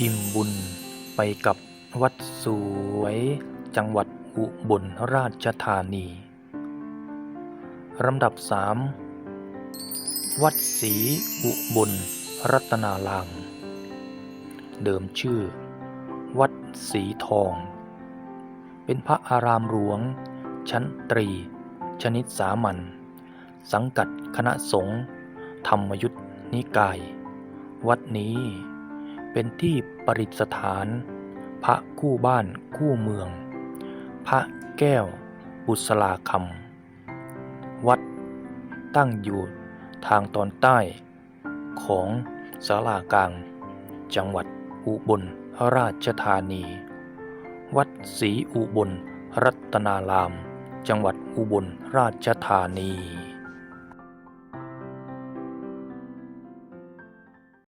อิ่มบุญไปกับวัดสวย จังหวัดอุบลราชธานีลำดับสามวัดศรีอุบลรัตนารามเดิมชื่อ วัดศรีทอง เป็นพระอารามหลวง ชั้นตรี ชนิดสามัญสังกัดคณะสงฆ์ธรรมยุทธนิกาย วัดนี้ เป็นที่ประดิษฐาน พระคู่บ้านคู่เมือง พระแก้วบุษราคำวัดตั้งอยู่ทางตอนใต้ของสารากลาง จังหวัดอุบลราชธานี วัดศรีอุบลรัตนาราม จังหวัดอุบลราชธานี